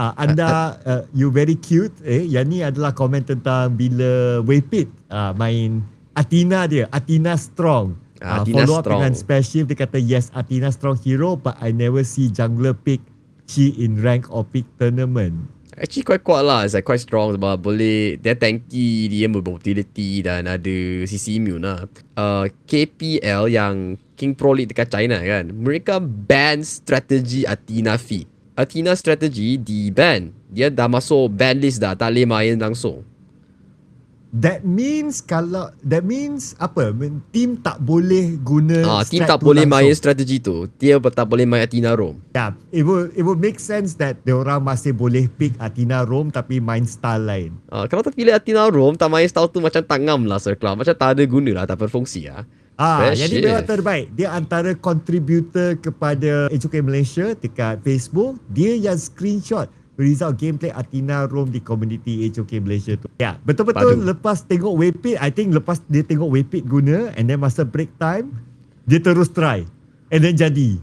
Uh, anda uh, you very cute eh? Yang ni adalah komen tentang bila Waypit uh, main Athena dia Athena strong. Uh, Athena follow up strong. dengan special dia kata yes Athena strong hero but I never see jungler pick she in rank or pick tournament. Actually quite kuat lah. It's like quite strong Sebab boleh Dia tanky Dia mobility Dan ada CC immune lah. Uh, KPL yang King Pro League dekat China kan Mereka ban strategi Athena Fee Athena strategi di ban. Dia dah masuk ban list dah Tak boleh main langsung. That means kalau that means apa? Team tak boleh guna Ah, Team tak tu boleh langsung. main strategi tu. Dia tak boleh main Athena Roam Yeah, it will it will make sense that dia orang masih boleh pick Athena Rome tapi main style lain. uh, Kalau tak pilih Athena Roam Tak main style tu macam tak ngam lah Circle Macam tak ada guna lah Tak berfungsi lah Ah, Best yang ni shit. memang terbaik. Dia antara contributor kepada HOK Malaysia dekat Facebook. Dia yang screenshot result gameplay Athena Rome di community HOK Malaysia tu. Ya, betul-betul Padu. lepas tengok Waypit, I think lepas dia tengok Waypit guna and then masa break time, dia terus try. And then jadi.